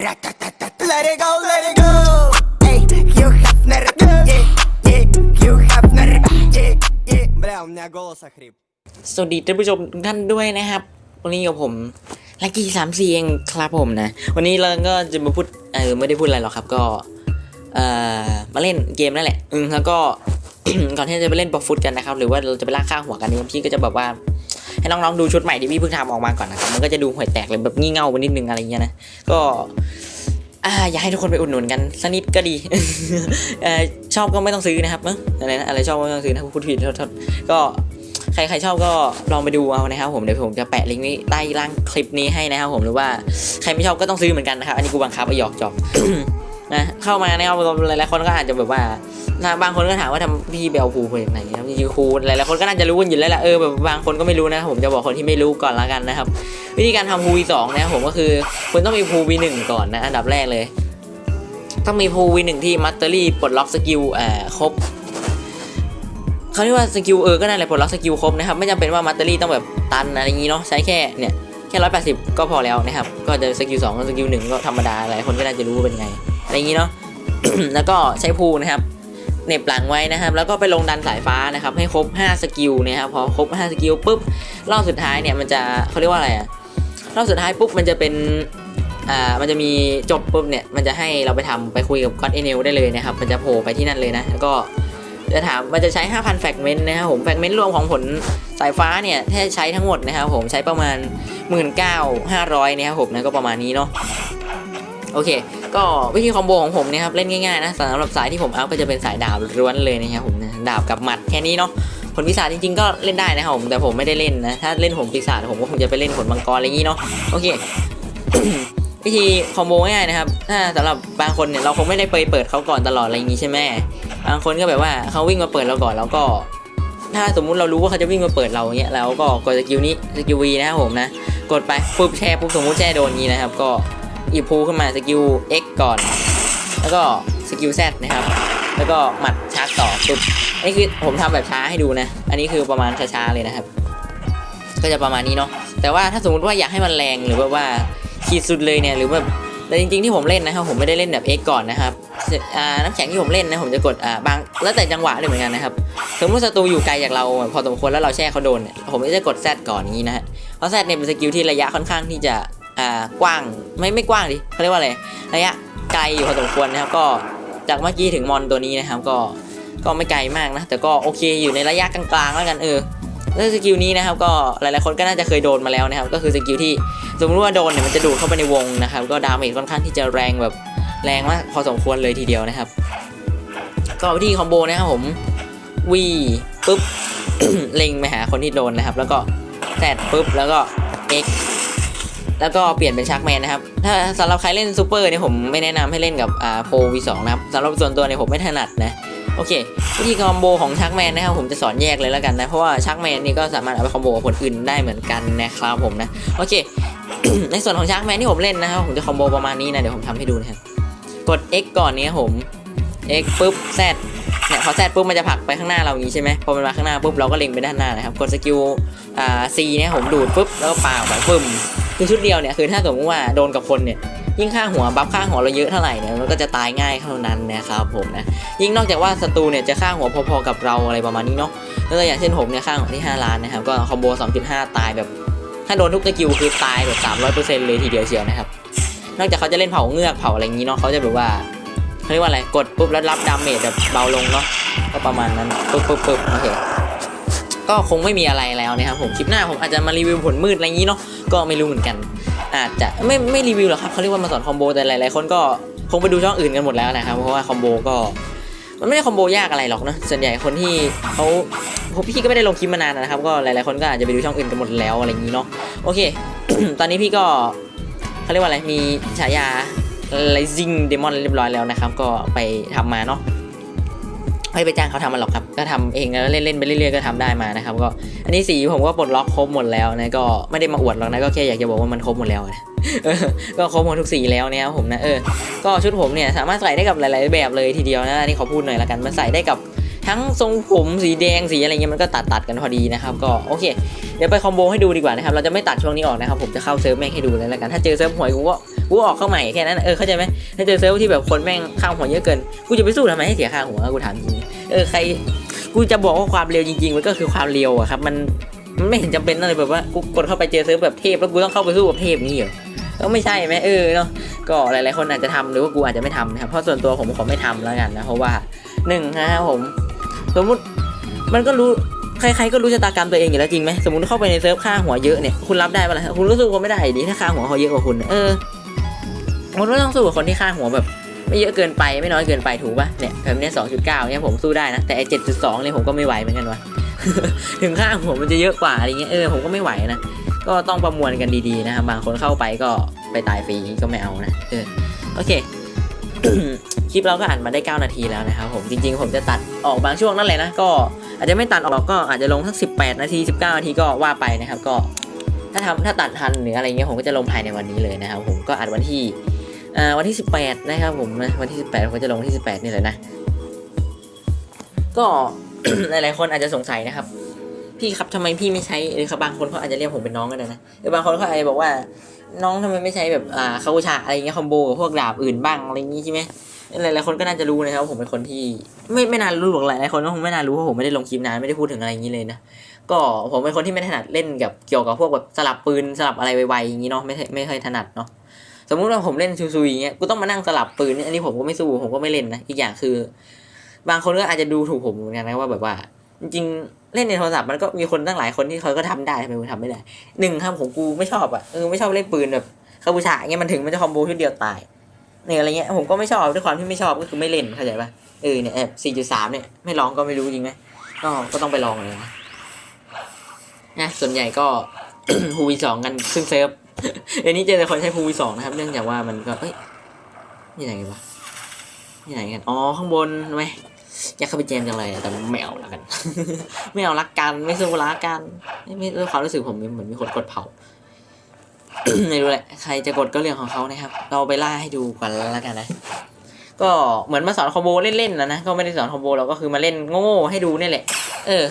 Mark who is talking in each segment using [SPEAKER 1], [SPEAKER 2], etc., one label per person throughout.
[SPEAKER 1] Let it go, let it go. Ey, you have nerve. Yeah, yeah, you have nerve. Yeah, yeah. Бля, у меня голос охрип.
[SPEAKER 2] สวัสดีท่านผู้ชมทุกท่านด้วยนะครับ วันนี้กับผมลักกี้สามสี่เองครับผมนะ วันนี้เราก็จะมาพูดเออไม่ได้พูดอะไรหรอกครับก็เอ่อมาเล่นเกมนั่นแหละอืมแล้วก็ ก่อนที่จะไปเล่นบอลฟุตกันนะครับ หรือว่าเราจะไปลากข้างหัวกันเนี่ยพี่ก็จะแบบว่า ให้น้องๆดูชุดใหม่ที่พี่เพิ่งทำออกมาก่อนนะครับมันก็จะดูห่วยแตกเลยแบบงี่เง่าไปนิดนึงอะไรเงี้ยนะก็อ่าอยากให้ทุกคนไปอุดหนุนกันสักนิดก็ดีเอ่อชอบก็ไม่ต้องซื้อนะครับเอ้อะไรนะอะไรชอบก็ไม่ต้องซื้อนะพูดผิดโทษก็ใครใครชอบก็ลองไปดูเอานะครับผมเดี๋ยวผมจะแปะลิงก์ไว้ใต้ล่างคลิปนี้ให้นะครับผมหรือว่าใครไม่ชอบก็ต้องซื้อเหมือนกันนะครับอันนี้กูบังคับไปหยอกจอกนะเข้ามานะครับหลายๆคนก็อาจจะแบบว่า นะบางคนก็ถามว่าทำพี่เบลครูมาจากไหนครับจริงๆครูหลายๆคนก็น่าจะรู้กันอยู่แล้วแหละเออแบบบางคนก็ไม่รู้นะผมจะบอกคนที่ไม่รู้ก่อนละกันนะครับ วิธีการทำภูวีสองนะครับผมก็คือคุณต้องมีภูวีหนึ่งก่อนนะอันดับแรกเลย ต้องมีภูวีหนึ่งที่มัตเตอรี่ปลดล็อกสกิลเอ่อครบเขาเรียกว่าสกิลเออก็นั่นแหละปลดล็อกสกิลครบนะครับไม่จำเป็นว่ามัตเตอรี่ต้องแบบตันอะไรอย่างนี้เนาะใช้แค่เนี่ยแค่ร้อยแปดสิบก็พอแล้วนะครับ ก็จะสกิลสองกับสกิลหนึ่งก็ธรรมดาหลายคนก็น่าจะรู้เป็นไงอะไรอย่างนี้เนาะแล้วก็ใช้ภูนะครับ เน็บหลังไว้นะครับ แล้วก็ไปลงดันสายฟ้านะครับ ให้ครบ 5 สกิลนะครับพอครบ 5 สกิลปุ๊บรอบสุดท้ายเนี่ยมันจะเขาเรียกว่าอะไรอะรอบสุดท้ายปุ๊บมันจะเป็นอ่ามันจะมีจบปุ๊บเนี่ยมันจะให้เราไปทำไปคุยกับก็อดเอเนลได้เลยนะครับ มันจะโผล่ไปที่นั่นเลยนะแล้วก็จะถามมันจะใช้ 5,000 แฟกเมนต์นะครับผมแฟกเมนต์รวมของผลสายฟ้าเนี่ยถ้าใช้ทั้งหมดนะครับผมใช้ประมาณ 19,500นะครับผมนะก็ประมาณนี้เนาะโอเค ก็วิธีคอมโบของผมเนี่ยครับเล่นง่ายๆนะสำหรับสายที่ผมเอาก็จะเป็นสายดาบล้วนเลยนะครับผมนะดาบกับหมัดแค่นี้เนาะผลปีศาจจริงๆก็เล่นได้นะครับผมแต่ผมไม่ได้เล่นนะถ้าเล่นผลปีศาจผมก็คงจะไปเล่นผลมังกรอะไรอย่างนี้เนาะโอเควิธีคอมโบง่ายๆนะครับถ้าสำหรับบางคนเนี่ยเราคงไม่ได้ไปเปิดเขาก่อนตลอดอะไรอย่างนี้ใช่ไหมบางคนก็แบบว่าเขาวิ่งมาเปิดเราก่อนแล้วก็ ถ้าสมมุติเรารู้ว่าเขาจะวิ่งมาเปิดเราเงี้ยเราก็กดสกิลนี้สกิลวีนะครับผมนะ กดไปปุ๊บแช่ปุ๊บสมมุติแช่โดนนี้นะครับก็ หยิบพูขึ้นมาสกิล X ก่อน แล้วก็สกิล Z นะครับ แล้วก็หมัดชาร์จต่อปุ๊บอันนี้คือผมทำแบบช้าให้ดูนะ อันนี้คือประมาณช้าๆเลยนะครับ ก็จะประมาณนี้เนาะ แต่ว่าถ้าสมมติว่าอยากให้มันแรงหรือแบบว่าขีดสุดเลยเนี่ยหรือแบบแต่จริงๆที่ผมเล่นนะครับผมไม่ได้เล่นแบบ X ก่อนนะครับอ่าน้ำแข็งที่ผมเล่นนะผมจะกดอ่าบางแล้วแต่จังหวะเลยเหมือนกันนะครับสมมติศัตรูอยู่ไกลจากเราพอสมควรแล้วเราแช่เขาโดนเนี่ยผมก็จะกด Z ก่อนอย่างนี้นะฮะเพราะ Z เนี่ยเป็นสกิลที่ระยะค่อนข้างที่จะ อ่ากว้างไม่ไม่กว้างดิเขาเรียกว่าอะไรระยะไกลอยู่พอสมควรนะครับ ก็จากเมื่อกี้ถึงมอนตัวนี้นะครับ ก็ก็ไม่ไกลมากนะ แต่ก็โอเคอยู่ในระยะกลางๆแล้วกันเออแล้วสกิลนี้นะครับก็หลายๆคนก็น่าจะเคยโดนมาแล้วนะครับ ก็คือสกิลที่สมมติว่าโดนเนี่ยมันจะดูดเข้าไปในวงนะครับ ก็ดาเมจค่อนข้างที่จะแรงแบบแรงมากพอสมควรเลยทีเดียวนะครับ ก็วิธีคอมโบนะครับผมวีปุ๊บเล็งไปหาคนที่โดนนะครับ แล้วก็แซดปุ๊บแล้วก็ X แล้วก็เปลี่ยนเป็นชักแมนนะครับ ถ้าสำหรับใครเล่นซูเปอร์เนี่ยผมไม่แนะนำให้เล่นกับอ่าโพวีสองนะครับสำหรับส่วนตัวเนี่ยผมไม่ถนัดนะโอเควิธีคอมโบของชักแมนนะครับผมจะสอนแยกเลยแล้วกันนะ เพราะว่าชักแมนนี่ก็สามารถเอาไปคอมโบกับคนอื่นได้เหมือนกันนะครับผมนะ โอเค ในส่วนของชักแมนที่ผมเล่นนะครับผมจะคอมโบประมาณนี้นะ เดี๋ยวผมทำให้ดูนะครับ กด X ก่อนเนี้ผม X ปุ๊บ Z เนี่ยพอ Z ปุ๊บมันจะผลักไปข้างหน้าเราอย่างนี้ใช่ไหมพอมันมาข้างหน้าปุ๊บเราก็เล็งไปด้านหน้านะครับกดสกิลอ่า C เนี่ยผมดูดปุ๊บแล้วก็ปาออกไปปึ้มคือชุดเดียวเนี่ยคือถ้าสมมติว่าโดนกับคนเนี่ยยิ่งข้างหัวบัฟข้างหัวเราเยอะเท่าไหร่เนี่ยมันก็จะตายง่ายเท่านั้นนะครับผมนะยิ่งนอกจากว่าศัตรูเนี่ยจะข้างหัวพอๆกับเราอะไรประมาณนี้เนาะแล้วอย่างเช่นผมเนี่ยข้างหัวที่ 5 ล้านนะครับก็คอมโบ2.5 ตายแบบ ถ้าโดนทุกสกิลคือตายแบบ300%เลยทีเดียวเชียวนะครับนอกจากเขาจะเล่นเผาเงือกเผาอะไรอย่างนี้เนาะเขาจะแบบว่า เขาเรียกว่าอะไร กดปุ๊บแล้วรับดาเมจแบบเบาลงเนาะ ก็ประมาณนั้น ปุ๊บปุ๊บปุ๊บโอเค ก็คงไม่มีอะไรแล้วนะครับผม คลิปหน้าผมอาจจะมารีวิวผลมืดอะไรอย่างนี้เนาะ ก็ไม่รู้เหมือนกัน อาจจะไม่ไม่รีวิวหรอกครับเขาเรียกว่ามาสอนคอมโบแต่หลายๆคนก็คงไปดูช่องอื่นกันหมดแล้วนะครับ เพราะว่าคอมโบก็มันไม่ได้คอมโบยากอะไรหรอกนะส่วนใหญ่คนที่เขาผมพี่ก็ไม่ได้ลงคลิปมานานนะครับ ก็หลายๆคนก็อาจจะไปดูช่องอื่นกันหมดแล้วอะไรอย่างนี้เนาะ โอเค ตอนนี้พี่ก็เขาเรียกว่าอะไร มีฉายา Rising Demon เรียบร้อยแล้วนะครับ ก็ไปทำมาเนาะไม่ไปจ้างเขาทำมาหรอกครับ ก็ทำเองแล้วเล่นๆไปเรื่อยๆก็ทำได้มานะครับ ก็อันนี้สีผมก็ปลดล็อกครบหมดแล้วนะ ก็ไม่ได้มาอวดหรอกนะ ก็แค่อยากจะบอกว่ามันครบหมดแล้วนะก็ครบหมดทุกสีแล้วนี่ยครับผมนะ เออ ก็ชุดผมเนี่ยสามารถใส่ได้กับหลาย ๆ แบบเลยทีเดียวนะนี่ขอพูดหน่อยละกัน มันใส่ได้กับทั้งทรงผมสีแดงสีอะไรเงี้ยมันก็ตัดตัดกันพอดีนะครับ ก็โอเค เดี๋ยวไปคอมโบให้ดูดีกว่านะครับ เราจะไม่ตัดช่วงนี้ออกนะครับ ผมจะเข้าเซิร์ฟแม่งให้ดูเลยละกัน ถ้าเจอเซิร์ฟหวยกูก็ กูออกเข้าใหม่แค่นั้นเออเข้าใจไหมถ้าเจอเซิร์ฟที่แบบคนแม่งข้างหัวเยอะเกินกูจะไปสู้ทำไมให้เสียค่าหัวกูถามจริงเออใครกูจะบอกว่าความเร็วจริง ๆ มันก็คือความเร็วอะครับ มันมันไม่เห็นจำเป็นอะไรแบบว่ากูกดเข้าไปเจอเซิร์ฟแบบเทพแล้วกูต้องเข้าไปสู้กับเทพนี่เหรอก็ไม่ใช่ไหมเออเนาะก็หลายๆคนอาจจะทำหรือว่ากูอาจจะไม่ทำนะครับเพราะส่วนตัวผมขอไม่ทำแล้วกันนะเพราะว่าหนึ่งนะครับผมสมมุติมันก็รู้ใครๆก็รู้ชะตากรรมตัวเองอยู่แล้วจริงไหมสมมติเข้าไปในเซิร์ฟค่าหัวเยอะเนี่ยคุณรับได้ปะล่ะคุณรู้สึกว่าไม่ได้ดีถ้าค่าหัวเขาเยอะกว่าคุณเออ คุณก็ต้องสู้กับคนที่ค่าหัวแบบ ไม่เยอะเกินไปไม่น้อยเกินไปถูกปะเนี่ยแบบเนี้ยสองจุดเก้าเนี่ยผมสู้ได้นะ แต่ไอเจ็ดจุดสองเนี่ยผมก็ไม่ไหวเหมือนกันวะถึงค่าหัวมันจะเยอะกว่าอะไรเงี้ยเออผมก็ไม่ไหวนะก็ต้องประมวลกันดีๆนะครับบางคนเข้าไปก็ไปตายฟรีก็ไม่เอานะเออโอเคคลิปเราก็อ่านมาได้ 9 นาทีแล้วนะครับผมจริงๆ ผมจะตัดออกบางช่วงนั่นแหละนะก็อาจจะไม่ตัดออกก็อาจจะลงสัก 18 นาที 19 นาทีก็ว่าไปนะครับ ก็ถ้าทำถ้าตัดทันหรืออะไรเงี้ยผมก็จะลงภายในวันนี้เลยนะครับผมก็อัดวันที่ วันที่ 18 นะครับผมนะวันที่ 18ผมจะลงวันที่ 18 นี่เลยนะ ก็หลายๆคนอาจจะสงสัยนะครับ พี่ครับทำไมพี่ไม่ใช้หรือครับบางคนเขาอาจจะเรียกผมเป็นน้องก็ได้นะหรือบางคนเขาอาจจะบอกว่าน้องทำไมไม่ใช้แบบอ่าคาบูชาอะไรเงี้ยคอมโบกับพวกดาบอื่นบ้างอะไรอย่างงี้ใช่ไหมหลายๆคนก็น่าจะรู้นะครับผมเป็นคนที่ไม่ไม่นานรู้หรอกหลายๆคนก็คงไม่นานรู้เพราะผมไม่ได้ลงคลิปนานไม่ได้พูดถึงอะไรอย่างนี้เลยนะก็ผมเป็นคนที่ไม่ถนัดเล่นกับเกี่ยวกับพวกแบบสลับปืนสลับอะไรไวๆอย่างนี้เนาะไม่ไม่เคยถนัดเนาะ สมมุติว่าผมเล่นชูซุยอย่างเงี้ยกูต้องมานั่งสลับปืนเนี่ยอันนี้ผมก็ไม่สู้ผมก็ไม่เล่นนะอีกอย่างคือ บางคนก็อาจจะดูถูกผมเหมือนกันนะว่าแบบว่า จริงเล่นในโทรศัพท์มันก็มีคนตั้งหลายคนที่เขาก็ทำได้ทำไมกูทำไม่ได้หนึ่งครับผมกูไม่ชอบอะเออไม่ชอบเล่นปืนแบบคาบูชาเงี้ยมันถึงมันจะคอมโบชุดเดียวตายเนี่ยอะไรเงี้ยผมก็ไม่ชอบด้วยความที่ไม่ชอบก็คือไม่เล่นเข้าใจปะเออเนี่ยสี่จุดสามเนี่ยไม่ลองก็ไม่รู้จริงไหมก็ก็ต้องไปลองเลยนะนะส่วนใหญ่ก็ฮูวีสองกันซึ่งเซิร์ฟ เดี๋ยวนี้เจอแต่คนใช้ฮูวีสองนะครับ เนื่องจากว่ามันก็เอ้ยนี่ไหนกันวะนี่ไหนกันอ๋อข้างบนทำไมอยากเข้าไปแจมจังเลยแต่ไม่เอาละกัน ไม่เอารักกันไม่สู้รักกันไม่ไม่ด้วยความรู้สึกผมเหมือนมีคนกดเผาไม่รู้แหละใครจะกดก็เรื่องของเขานะครับ เราไปล่าให้ดูกันแล้วกันนะ ก็เหมือนมาสอนคอมโบเล่นๆนะนะก็ไม่ได้สอนคอมโบเราก็คือมาเล่นโง่ๆให้ดูนี่แหละ เออ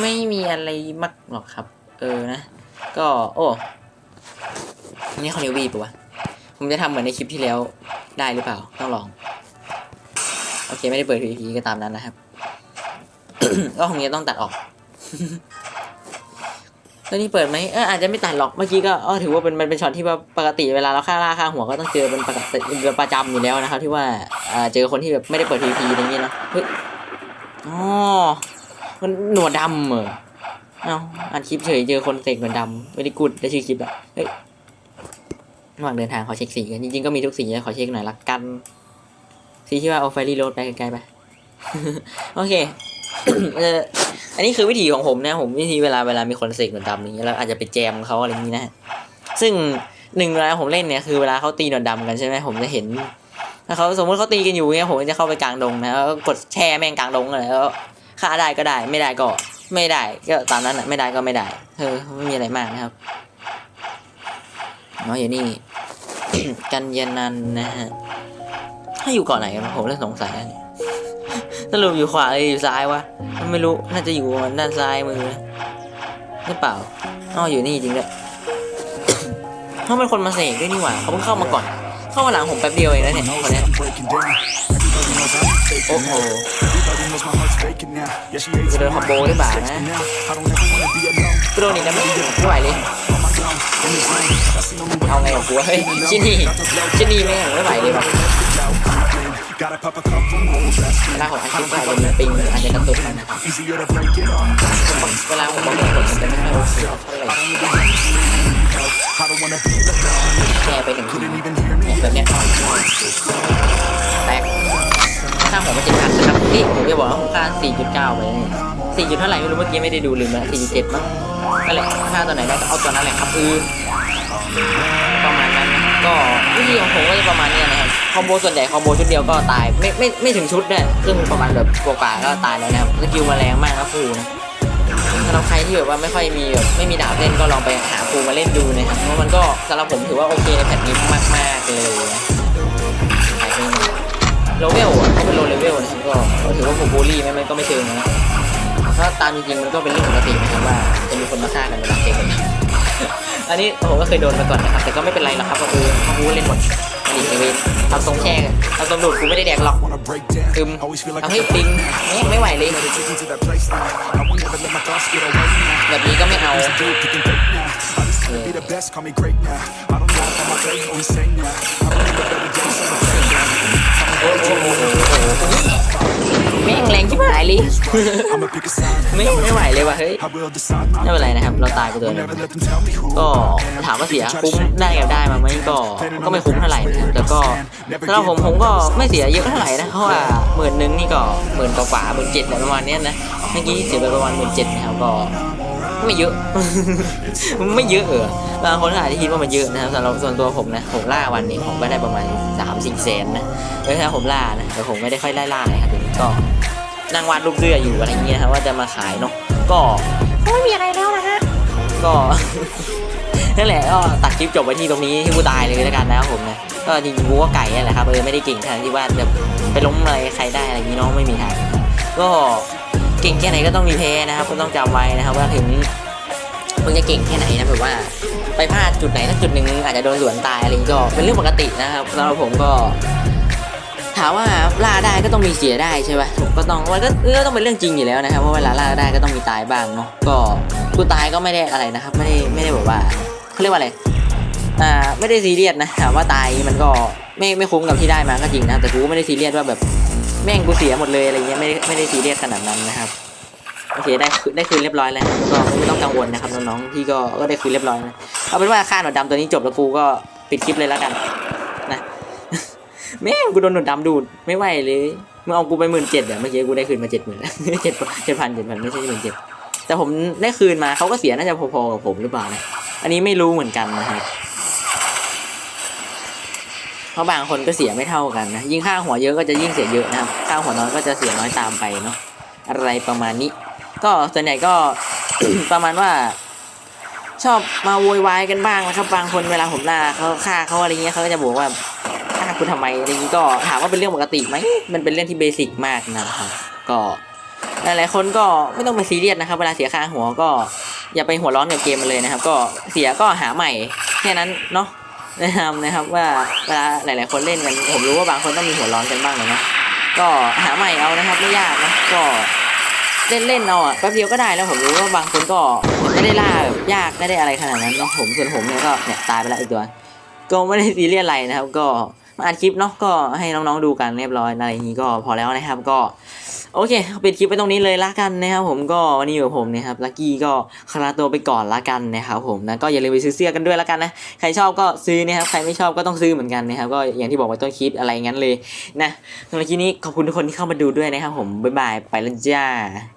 [SPEAKER 2] ไม่มีอะไรมากหรอกครับ เออนะ ก็ โอ้ นี่เขาเรียกวีปะวะ ผมจะทำเหมือนในคลิปที่แล้วได้หรือเปล่า ต้องลอง โอเคไม่ได้เปิด PVP ก็ตามนั้นนะครับ ก็คงจะต้องตัดออกแล้วนี่เปิดไหมเอออาจจะไม่ตัดหรอก เมื่อกี้ก็เออถือว่าเป็นมันเป็นช็อตที่ว่าปกติเวลาเราฆ่าล่าฆ่าหัวก็ต้องเจอเป็นปกติเป็นประจำอยู่แล้วนะครับ ที่ว่าอ่าเจอคนที่แบบไม่ได้เปิด PVP อะไรอย่างเงี้ยเนาะเฮ้ยอ๋อมันหนวดดำเหรอ เอ้าอัดคลิปเฉยเจอคนเสกหนวดดำไม่ได้กุดได้ชื่อคลิปอะเฮ้ยระหว่างเดินทางขอเช็คสีกันจริงๆก็มีทุกสีนะขอเช็คหน่อยละกัน สีที่ว่าเอาไฟรีโรดไปไกลๆไปโอเคเอออันนี้คือวิธีของผมนะผมวิธีเวลาเวลามีคนเสกหนวดดำอย่างเงี้ยแล้วอาจจะไปแจมเขาอะไรอย่างนี้นะซึ่งหนึ่งเวลาผมเล่นเนี่ยคือเวลาเขาตีหนวดดำกันใช่ไหมผมจะเห็นถ้าเขาสมมติเขาตีกันอยู่เงี้ยผมจะเข้าไปกลางดงนะแล้วก็กดแช่แม่งกลางดงเลยแล้วฆ่าได้ก็ได้ไม่ได้ก็ ไม่ได้ก็ตามนั้นแหละไม่ได้ก็ไม่ได้เออไม่มีอะไรมากนะครับน้อยอยู่นี่ กันยานันนะฮะถ้าอยู่เกาะไหนกันผมเริ่มสงสัยแล้วเนี่ยสรุปอยู่ขวาหรืออยู่ซ้ายวะไม่รู้น่าจะอยู่ด้านซ้ายมือหรือเปล่าอ๋ออยู่นี่จริงด้วยเขาเป็นคนมาเสกด้วยนี่หว่าเขาเพิ่งเข้ามาก่อน เข้ามาหลังผมแป๊บเดียวเองนะเนี่ยคนเนี้ยโอ้โหจะโดนคอมโบหรือเปล่านะกูโดนอีกแล้วไม่ไม่ไหวเลยเอาไงกับกูวะเฮ้ยชินี่ชินี่แม่งไม่ไหวเลยแบบเวลาของอันคิดอาจจะมีปิงอาจจะกระตุกหน่อยนะครับเวลาผมบอกเหตุผลมันจะไม่ค่อยโอเคเท่าไหร่ แค่ไปหนึ่งทีแบบเนี้ยแตกค่าหัวมันเจ็ดพันนะครับนี่ผมจะบอกว่าผมค่าสี่จุดเก้าไปนี่สี่จุดเท่าไหร่ไม่รู้เมื่อกี้ไม่ได้ดูลืมแล้วสี่จุดเจ็ดมั้งนั่นแหละค่าตัวไหนได้ก็เอาตัวนั้นแหละครับคือประมาณนั้นนะก็วิธีของผมก็จะประมาณนี้นะครับคอมโบส่วนใหญ่คอมโบชุดเดียวก็ตายไม่ไม่ไม่ถึงชุดเนี่ยซึ่งประมาณแบบกว่าก็ตายแล้วนะครับสกิลมาแรงมากนะฟูนะสำ หรับใครที่แบบว่าไม่ค่อยมีแบบไม่มีดาบเล่นก็ลองไปหาครูมาเล่นดูนะครับเพราะมันก็สำหรับผมถือว่าโอเคในแพทนี้มากๆเลยนะใครเป็นโลเวลอะก็เป็นโลเลเวลนะครับก็ถือว่าผมบูลลี่ไหมมันก็ไม่เชิงนะถ้าตามจริงๆมันก็เป็นเรื่องปกตินะครับว่าจะมีคนมาฆ่ากันเวลาเกมกันอันนี้ผมก็เคยโดนมาก่อนนะครับแต่ก็ไม่เป็นไรหรอกครับก็คือเขารู้เล่นหมด มาดิเอเวนทำทรงแช่ทำทรงดูดกูไม่ได้แดกหรอก
[SPEAKER 3] wanna break down.
[SPEAKER 2] ตึม
[SPEAKER 3] Always feel like
[SPEAKER 2] เอาให้ปิงไม่ไม่ไหวเลย
[SPEAKER 3] Take me to that place now. I will never let my thoughts get away now.
[SPEAKER 2] แบบนี้ก็ไม่เอา
[SPEAKER 3] Do it, you
[SPEAKER 2] งแรงชิบหายเลยไม่ไม่ไหวเลยว่ะเฮ้ยไม่เป็นไรนะครับ เราตายไปตัวนึงก็ถามว่าเสียคุ้มได้กับได้มาไหมก็ก็ไม่คุ้มเท่าไหร่นะครับแต่ก็สำหรับผมผมก็ไม่เสียเยอะเท่าไหร่นะเพราะว่าหมื่นหนึ่งนี่ก็หมื่นกว่าหมื่นเจ็ดประมาณนี้นะเมื่อกี้เสียไปประมาณหมื่นเจ็ดนะครับก็ไม่เยอะ ไม่เยอะเออบางคนอาจจะคิดว่ามันเยอะนะครับสำหรับส่วนตัวผมนะ ผมล่าวันนี้ผมก็ได้ประมาณสามสี่แสนนะเออถ้าผมล่านะแต่ผมไม่ได้ค่อยไล่ล่าเลยครับทีนี้ก็ นั่งวาดรูปเสื้ออยู่อะไรเงี้ยครับว่าจะมาขายเนาะก็ไม่มีอะไรแล้วนะฮะก็นั่นแหละก็ตัดคลิปจบไว้ที่ตรงนี้ที่กูตายเลยแล้วกันนะครับผมนะก็จริงๆกูก็ไก่นั่นแหละครับเออไม่ได้เก่งขนาดที่ว่าจะไปล้มอะไรใครได้อะไรอย่างนี้เน้องไม่มีทางก็เก่งแค่ไหนก็ต้องมีแพ้นะครับก็ต้องจำไว้นะครับว่าถึงมึงจะเก่งแค่ไหนนะแบบว่าไปพลาดจุดไหนสักจุดหนึ่งอาจจะโดนสวนตายอะไรอย่างนี้ก็เป็นเรื่องปกตินะครับสำหรับผมก็ ถามว่าล่าได้ก็ต้องมีเสียได้ใช่ป่ะผมก็ต้องมันก็เออต้องเป็นเรื่องจริงอยู่แล้วนะครับเพราะเวลาล่าได้ก็ต้องมีตายบ้างเนาะก็กูตายก็ไม่ได้อะไรนะครับ ไม่ได้ไม่ได้แบบว่าเขาเรียกว่าอะไรอ่าไม่ได้ซีเรียสนะถามว่าตายมันก็ไม่ไม่คุ้มกับที่ได้มาก็จริงนะแต่กูไม่ได้ซีเรียสว่าแบบแม่งกูเสียหมดเลยอะไรเงี้ยไม่ได้ไม่ได้ซีเรียสขนาดนั้นนะครับโอเคได้คืนได้คืนเรียบร้อยแล้วก็ไม่ต้องกังวลนะครับน้องๆที่ก็ก็ได้คืนเรียบร้อยนะเอาเป็นว่าค่าหนวดดำตัวนี้จบแล้วกูก็ปิดคลิปเลยแล้วกันนะ แม่งกูโดนหนวดดำดูดไม่ไหวเลยมึงเอากูไปหมื่นเจ็ดอะเมื่อกี้กูได้คืนมาเจ็ดหมื่นเจ็ดเจ็ดพันเจ็ดพันไม่ใช่หมื่นเจ็ดแต่ผมได้คืนมาเขาก็เสียน่าจะพอๆกับผมหรือเปล่านะอันนี้ไม่รู้เหมือนกันนะครับเพราะบางคนก็เสียไม่เท่ากันนะยิ่งค่าหัวเยอะก็จะยิ่งเสียเยอะนะครับค่าหัวน้อยก็จะเสียน้อยตามไปเนาะอะไรประมาณนี้ ก็ส่วนใหญ่ก็ประมาณว่า ชอบมาโวยวายกันบ้างนะครับบางคนเวลาผมล่าเขาฆ่าเขาอะไรเงี้ยเขาก็จะบอกว่าฆ่า คุณทำไมอะไรนี้ก็ถามว่าเป็นเรื่องปกติไหมมันเป็นเรื่องที่เบสิกมากนะครับก็หลายๆคนก็ไม่ต้องไปซีเรียสนะครับ เวลาเสียค่าหัวก็อย่าไปหัวร้อนกับเกมมันเลยนะครับ ก็เสียก็หาใหม่แค่นั้นเนาะนะนำนะครับว่าเวลาหลาย ๆ คนเล่นกันผมรู้ว่าบางคนต้องมีหัวร้อนกันบ้างเลยนะก็หาใหม่เอานะครับไม่ยากนะก็เล่นเล่นๆเอาอะแป๊บเดียวก็ได้แล้วผมรู้ว่าบางคนก็ไม่ได้ล่าแบบยากไม่ได้อะไรขนาดนั้นเนาะผมส่วนผมเนี่ยก็เนี่ยตายไปแล้วอีกตัว ก็ไม่ได้ซีเรียสอะไรนะครับ ก็ อัดคลิปเนาะก็ให้น้องๆดูกันเรียบร้อยอะไรนี้ก็พอแล้วนะครับก็โอเคปิดคลิปไปตรงนี้เลยละกันนะครับผมก็วันนี้อยู่กับผมนะครับลักกี้ก็คลาตัวไปก่อนละกันนะครับผมนะก็อย่าลืมไปซื้อเสื้อกันด้วยละกันนะใครชอบก็ซื้อนะครับใครไม่ชอบก็ต้องซื้อเหมือนกันนะครับก็อย่างที่บอกไว้ต้นคลิปอะไรงั้นเลยนะสำหรับคลิปนี้ขอบคุณทุกคนที่เข้ามาดูด้วยนะครับผมบ๊ายบายไปแล้วจ้า